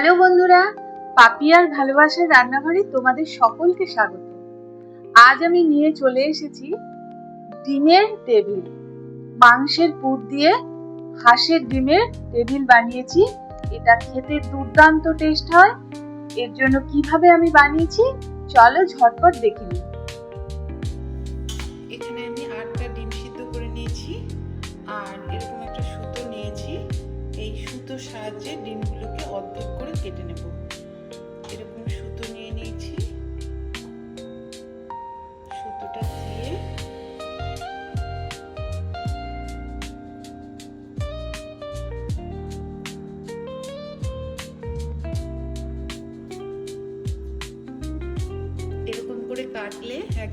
Hello বন্ধুরা, পাপিয়ার ভালোবাসার রান্নাঘরে তোমাদের সকলকে স্বাগত। আজ আমি নিয়ে চলে এসেছি ডিমের টেবিল। মাংসের পুর দিয়ে হাঁসের ডিমের টেবিল বানিয়েছি। এটা খেতে দুর্দান্ত টেস্ট হয়। এর জন্য কীভাবে আমি বানিয়েছি, চলো ঝটপট দেখে নিই।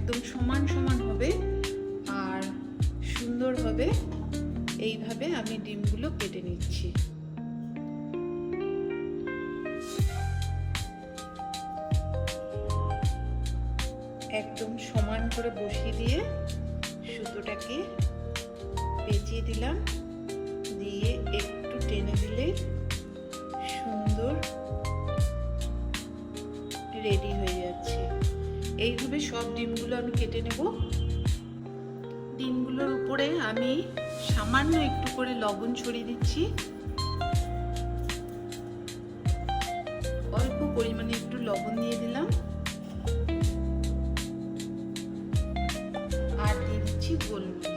একদম সমান সমান হবে আর সুন্দর হবে। এইভাবে আমি ডিমগুলো কেটে নিচ্ছি। একদম সমান করে বসিয়ে দিয়ে সুতোটাকে পেঁচিয়ে দিলাম। দিয়ে একটু টেনে দিলে সুন্দর রেডি হয়ে যাচ্ছে। এইভাবে সব ডিমগুলো আমি কেটে নেব। ডিমগুলোর উপরে আমি সামান্য একটু করে লবণ ছড়িয়ে দিচ্ছি। অল্প পরিমাণে একটু লবণ দিয়ে দিলাম। আর দিয়ে দিচ্ছি গোলমরিচ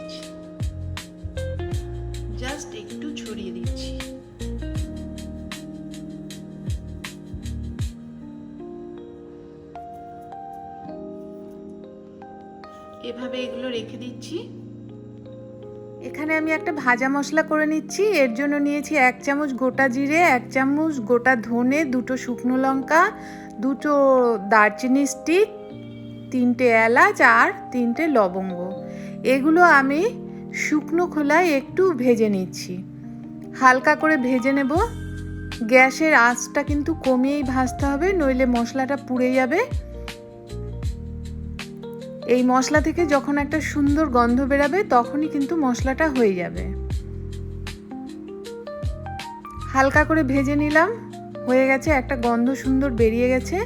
এভাবে এগুলো রেখে দিচ্ছি। এখানে আমি একটা ভাজা মশলা করে নিচ্ছি। এর জন্য নিয়েছি এক চামচ গোটা জিরে, এক চামচ গোটা ধনে, দুটো শুকনো লঙ্কা, দুটো দারচিনি স্টিক তিনটে এলাচ আর তিনটে লবঙ্গ। এগুলো আমি শুকনো খোলায় একটু ভেজে নিচ্ছি। হালকা করে ভেজে নেব। গ্যাসের আঁচটা কিন্তু কমিয়েই ভাজতে হবে, নইলে মশলাটা পুড়ে যাবে। এই মশলা থেকে যখন একটা সুন্দর গন্ধ বেরাবে, তখনই কিন্তু মশলাটা হয়ে যাবে। হালকা করে ভেজে নিলাম। হয়ে গেছে, একটা গন্ধ সুন্দর বেরিয়ে গেছে।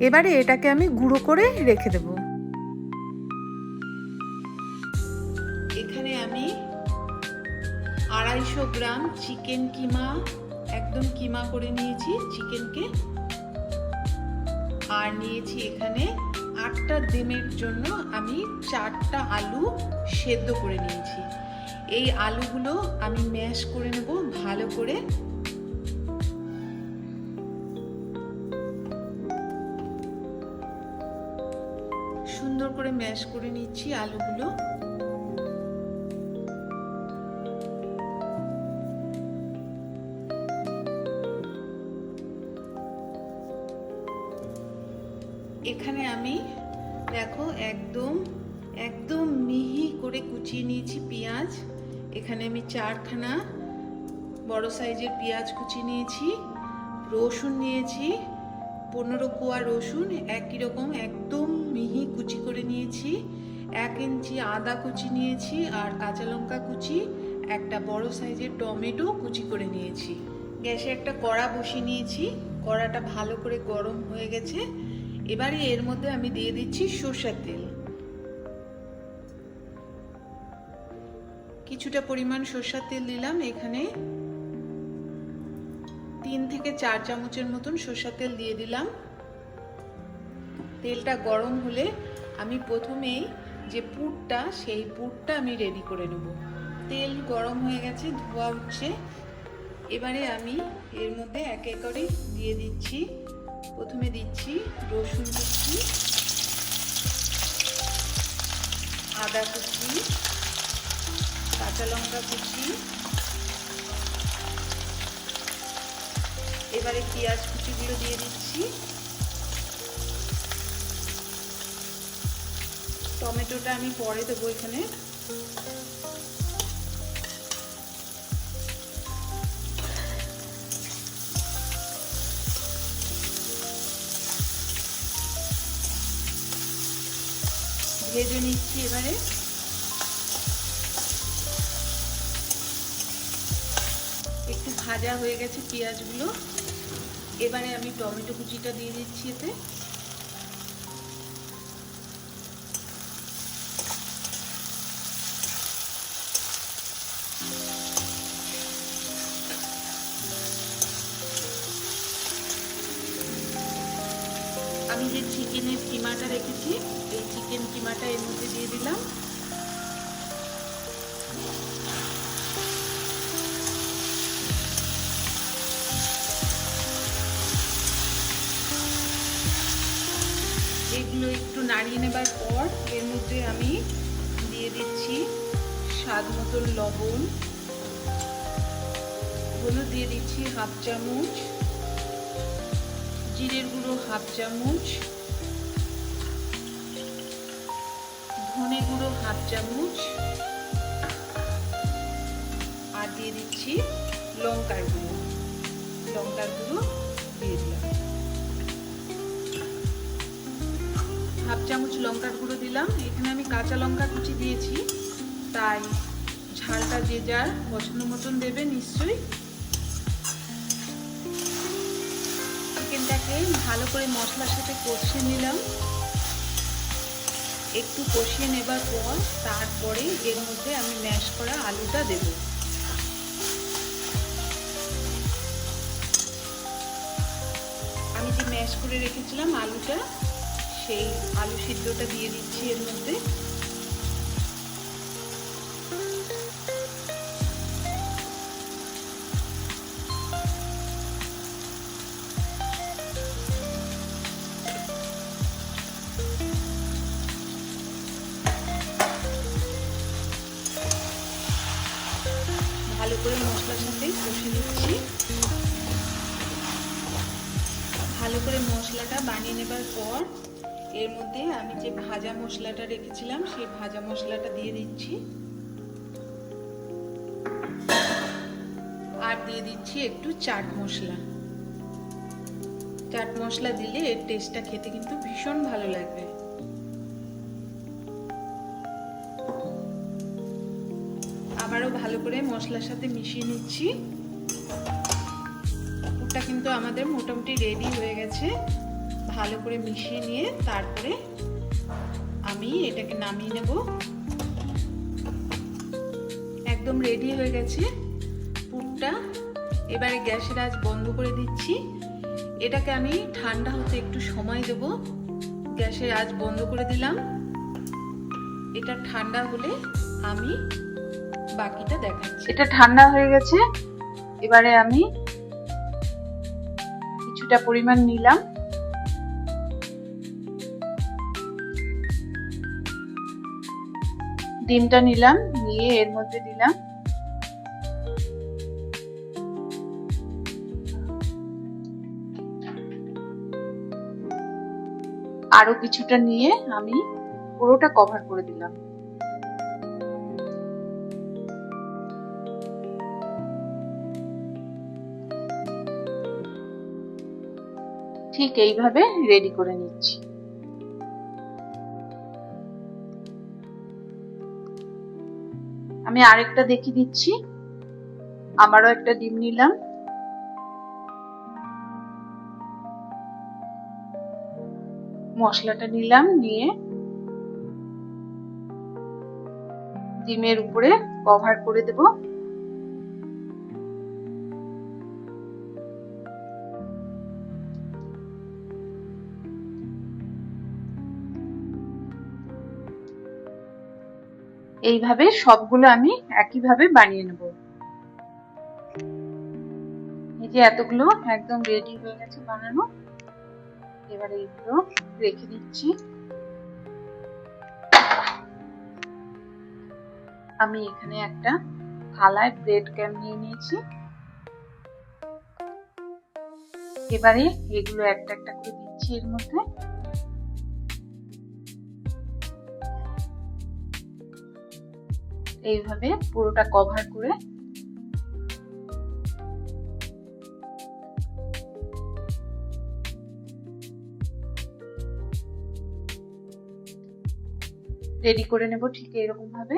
এবারে এটাকে আমি গুঁড়ো করে রেখে দেব। এখানে আমি আড়াইশো গ্রাম চিকেন কিমা, একদম কিমা করে নিয়েছি চিকেনকে। আর নিয়েছি এখানে আটটা ডিমের জন্য আমি চারটা আলু সেদ্ধ করে নিয়েছি। এই আলুগুলো আমি ম্যাশ করে নেব ভালো করে। সুন্দর করে ম্যাশ করে নিচ্ছি আলুগুলো। চারখানা বড় সাইজের পেঁয়াজ কুচি নিয়েছি, রসুন নিয়েছি, পনেরো কোয়া রসুন, একই রকম একদম মিহি কুচি করে নিয়েছি, এক ইঞ্চি আদা কুচি নিয়েছি আর কাঁচা লঙ্কা কুচি, একটা বড় সাইজের টমেটো কুচি করে নিয়েছি। গ্যাসে একটা কড়া বসিয়ে নিয়েছি, কড়াটা ভালো করে গরম হয়ে গেছে। এবারে এর মধ্যে আমি দিয়ে দিচ্ছি সর্ষের তেল। কিছুটা পরিমাণ সর্ষের তেল দিলাম, এখানে তিন থেকে চার চামচের মতন সর্ষার তেল দিয়ে দিলাম। তেলটা গরম হলে আমি প্রথমেই যে পুরটা, সেই পুরটা আমি রেডি করে নেব। তেল গরম হয়ে গেছে, ধোয়া উঠছে এবারে আমি এর মধ্যে এক এক করে দিয়ে দিচ্ছি। প্রথমে দিচ্ছি রসুন কুচি, আদা কুচি কাঁচা লঙ্কা কুচি। এবারে পেঁয়াজ কুচিগুলো দিয়ে দিচ্ছি। টমেটোটা আমি পরে দেবো এখানে। ভেজে নিচ্ছি এবারে। ভাজা হয়ে গেছে পেঁয়াজগুলো। এবারে আমি টমেটো কুচিটা দিয়ে দিচ্ছি এতে। এগুলো একটু নাড়িয়ে নেবার পর এর মধ্যে আমি দিয়ে দিচ্ছি স্বাদ মতন লবণ। হলুদ দিয়ে দিচ্ছি হাফ চামচ। জিরের গুঁড়ো হাফ চামচ। ধনে গুঁড়ো হাফ চামচ। আর দিয়ে দিচ্ছি লঙ্কার গুঁড়ো। লঙ্কার গুঁড়ো হাফ চামচ লঙ্কার গুঁড়ো দিলাম। এখানে আমি কাঁচা লঙ্কা কুচি দিয়েছি। তাই ঝালটা যে যার পছন্দ মতন দেবে নিশ্চয়ই। চিকেনটাকে ভালো করে মশলার সাথে কষিয়ে নিলাম। একটু কষিয়ে নেবার পর তারপরে এর মধ্যে আমি ম্যাশ করা আলুটা দেব। আমি যে ম্যাশ করে রেখেছিলাম আলুটা সেই আলু সিদ্ধটা দিয়ে দিচ্ছি এর মধ্যে। ভালো করে মশলার সাথে কষে নিচ্ছি। ভালো করে মশলাটা বানিয়ে নেবার পর এর মধ্যে আমি যে ভাজা মশলাটা রেখেছিলাম, সেই ভাজা মশলাটা দিয়ে দিচ্ছি। আর দিয়ে দিচ্ছি একটু চাট মশলা। চাট মশলা দিলে এর টেস্টটা খেতে কিন্তু ভীষণ ভালো লাগবে। আবারও ভালো করে মশলার সাথে মিশিয়ে নিচ্ছি। কিন্তু আমাদের মোটামুটি রেডি হয়ে গেছে। ভালো করে মিশিয়ে নিয়ে তারপরে আমি এটাকে নামিয়ে নেব। একদম রেডি হয়ে গেছে পুরটা। এবারে গ্যাসের আজ বন্ধ করে দিচ্ছি। এটাকে আমি ঠান্ডা হতে একটু সময় দেব। গ্যাসের আজ বন্ধ করে দিলাম। এটা ঠান্ডা হলে আমি বাকিটা দেখাচ্ছি। এটা ঠান্ডা হয়ে গেছে। এবারে আমি কিছুটা পরিমাণ নিলাম। ডিমটা নিলাম, নিয়ে এর মধ্যে দিলাম। আরও কিছুটা নিয়ে আমি পুরোটা কভার করে দিলাম। ঠিক এইভাবে রেডি করে নিচ্ছি। আমি আরেকটা দেখিয়ে দিচ্ছি। আমারও একটা ডিম নিলাম। মশলাটা নিলাম, নিয়ে ডিমের উপরে কভার করে দেব। এইভাবে সবগুলো আমি একইভাবে বানিয়ে নেব। এই যে এতগুলো একদম রেডি হয়ে গেছে বানানো। এবারে এগুলো রেখে দিচ্ছি। আমি এখানে একটা থালায় ব্রেড ক্যাম নিয়ে নিয়েছি। এবারে এগুলো একটা একটা করে দিচ্ছি এর মধ্যে। এইভাবে পুরোটা কভার করে রেডি করে নেব ঠিক এরকম ভাবে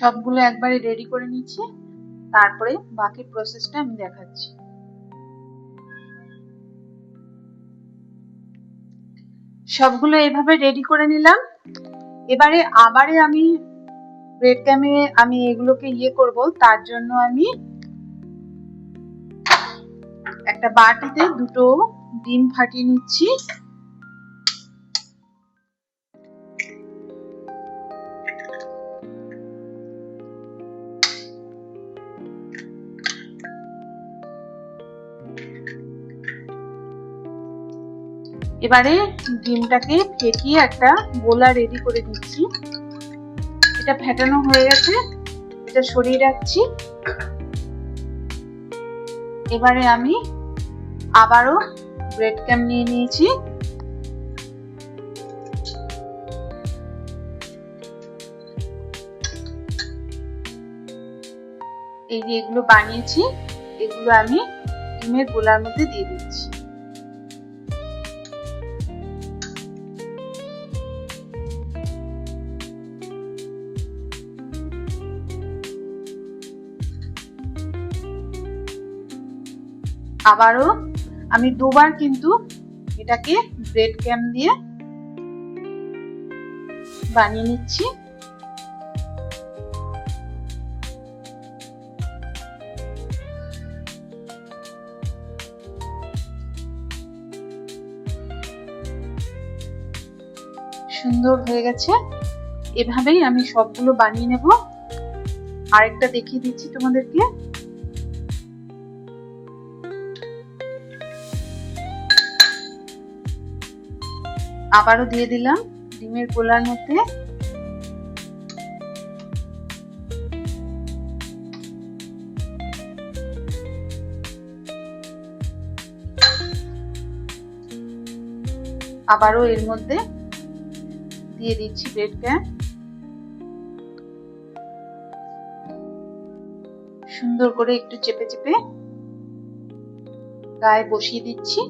সবগুলো একবারে রেডি করে নিচ্ছি। তারপরে বাকি প্রসেসটা আমি দেখাচ্ছি। সবগুলো এভাবে রেডি করে নিলাম। এবারে আবারে আমি ব্রেড ক্যামে আমি এগুলোকে ইয়ে করব। তার জন্য আমি একটা বাটিতে দুটো ডিম ফাটিয়ে নিচ্ছি। এবারে ডিমটাকে ফেটিয়ে একটা গোলা রেডি করে দিচ্ছি। এটা ফেটানো হয়ে গেছে, এটা সরিয়ে রাখছি। এবারে আমি আবারও ব্রেড ক্যাম নিয়ে নিয়েছি। এই যে এগুলো বানিয়েছি, এগুলো আমি ডিমের গোলার মধ্যে দিয়ে দিচ্ছি। আবারও আমি দুবার কিন্তু এটাকে ব্রেড ক্যাম দিয়ে বানিয়ে নিচ্ছি। সুন্দর হয়ে গেছে। এভাবেই আমি সবগুলো বানিয়ে নেব। আরেকটা দেখিয়ে দিচ্ছি তোমাদেরকে। আবারও দিয়ে দিলাম ডিমের গোলার মধ্যে আবারও এর মধ্যে দিয়ে দিচ্ছি ব্রেড ক্যাম সুন্দর করে একটু চেপে চেপে গায়ে বসিয়ে দিচ্ছি।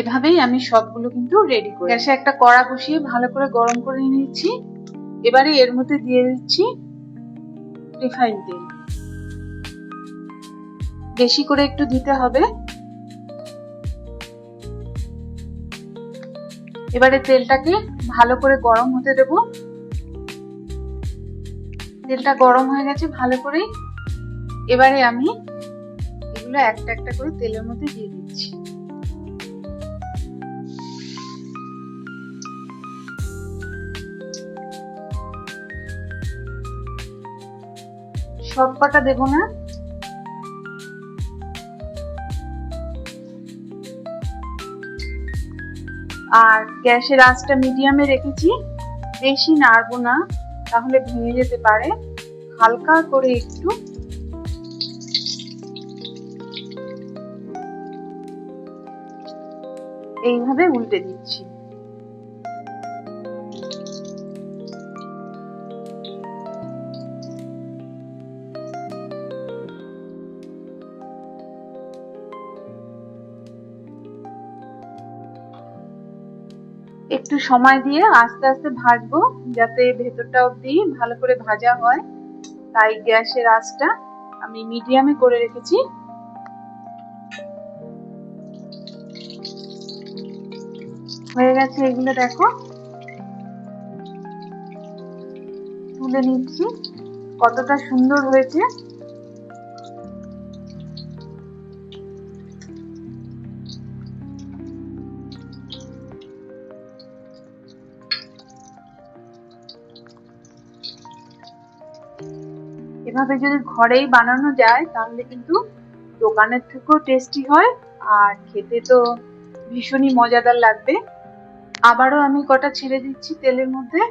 এভাবেই আমি সবগুলো কিন্তু রেডি করি গ্যাসে একটা কড়া বসিয়ে ভালো করে গরম করে নিচ্ছি এবারে এর মধ্যে দিয়ে দিচ্ছি রিফাইন তেল। বেশি করে একটু দিতে হবে। এবারে তেলটাকে ভালো করে গরম হতে দেব। তেলটা গরম হয়ে গেছে ভালো করে এবারে আমি এগুলো একটা একটা করে তেলের মধ্যে দিয়ে দিচ্ছি। সব কটা দেবো না। আর গ্যাসের আঁচটা মিডিয়ামে রেখেছি। বেশি নাড়বো না, তাহলে ভেঙে যেতে পারে। হালকা করে একটু। এইভাবে উল্টে দিচ্ছি। একটু সময় দিয়ে আস্তে আস্তে ভাজবো, যাতে ভেতরটা অব্দি ভালো করে ভাজা হয়। তাই গ্যাসের আঁচটা আমি মিডিয়ামে করে রেখেছি। হয়ে গেছে এগুলো দেখো। তুলে নিচ্ছি। কতটা সুন্দর হয়েছে। এভাবে যদি ঘরেই বানানো যায়, তাহলে কিন্তু দোকানের থেকেও টেস্টি হয় আর খেতে তো ভীষণই মজাদার লাগবে। আবারও আমি কটা ছেড়ে দিচ্ছি তেলের মধ্যে।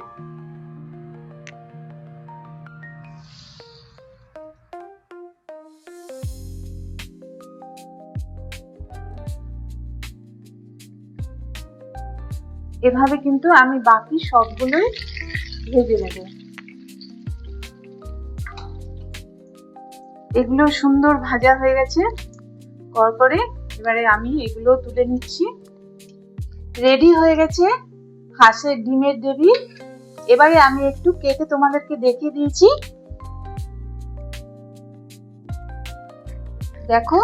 এভাবে কিন্তু আমি বাকি সবগুলোই ভেজে নেব। এগুলো সুন্দর ভাজা হয়ে গেছে। কড়কড়ে এবারে আমি এগুলো তুলে নিচ্ছি। রেডি হয়ে গেছে হাঁসের ডিমের দেবী এবারে আমি একটু কেটে তোমাদেরকে দেখিয়ে দিয়েছি। দেখো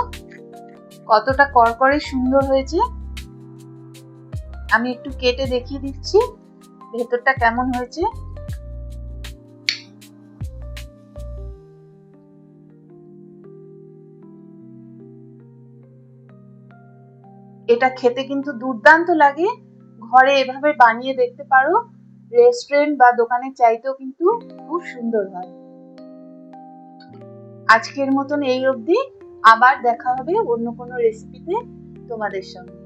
কতটা করকরে সুন্দর হয়েছে। আমি একটু কেটে দেখিয়ে দিচ্ছি। ভেতরটা কেমন হয়েছে? এটা খেতে কিন্তু দুর্দান্ত লাগে। ঘরে এভাবে বানিয়ে দেখতে পারো। রেস্টুরেন্ট বা দোকানের চাইতেও কিন্তু খুব সুন্দর হয়। আজকের মতন এই অবধি। আবার দেখা হবে অন্য কোনো রেসিপিতে তোমাদের সঙ্গে।